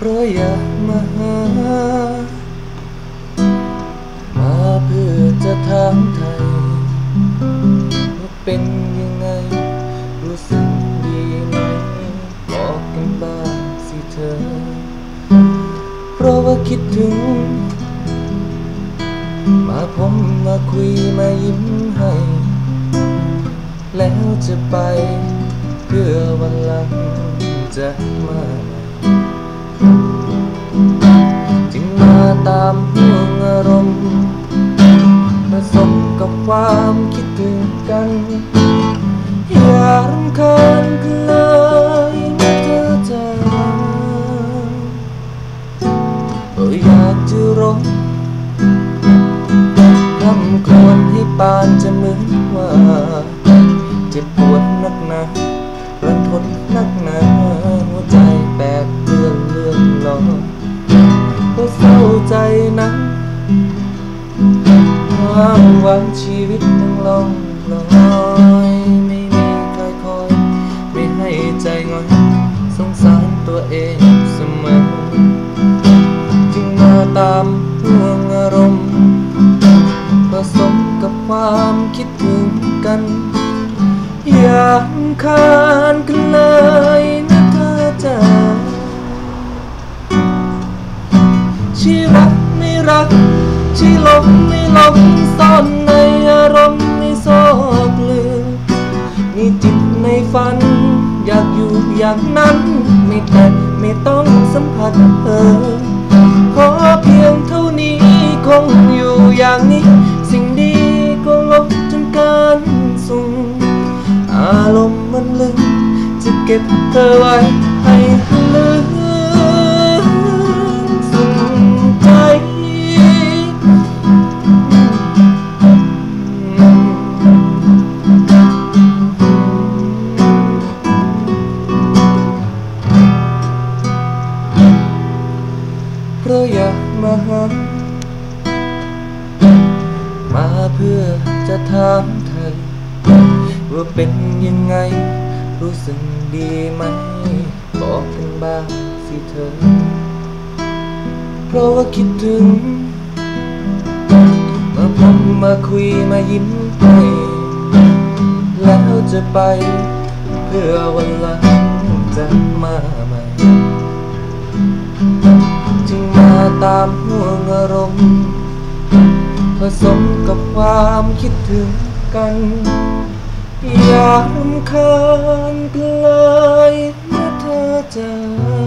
เพราะอยากมาหา มาเพื่อจะถามไทยว่าเป็นยังไง รู้สึกดีไหมบอกกันบ้างสิเธอ เพราะว่าคิดถึง มาผมมาคุยมายิ้มให้ แล้วจะไปเพื่อวันหลังจะมา ตามห่วงอารมณ์ผสมกับความคิดถึงกัน อย่ารำคาญกันเลยนะเธอจาเอออยากจะร้องคำครวญให้ปานจะเหมือนว่า เจ็บปวดนักหนา วังชีวิตต้องลองลอยไม่มีใครคอยไม่ให้ใจงอยสงสารตัวเองเสมอ จึงมาตามห่วงอารมณ์ผสมกับความคิดถึงกันอย่าคานกันเลยนะเธอจ้าชีรักไม่รักชีหลงไม่ หลงซ่อนในอารมณ์ไม่ซอกเลืมมีจิตในฝัน อยากอยู่อย่างนั้น ไม่แต่ไม่ต้องสัมผัสเธอขอเพียงเท่านี้คงอยู่อย่างนี้ สิ่งดีก็ลบจนการส่งอารมณ์มันลึกจะเก็บเธอไว้ให้ ราะอยากมาหามาเพื่อจะถามไทยว่าเป็นยังไง รู้สึกดีไหม บอกกันบ้างสิเธอ เพราะว่าคิดถึง มาพบมาคุยมายิ้มให้แล้วจะไป เพื่อวันหลังจะมาใหม่ ตามห่วงอารมณ์ผสมกับความคิดถึงกันอย่ารำคาญกันเมื่อเธอจ้า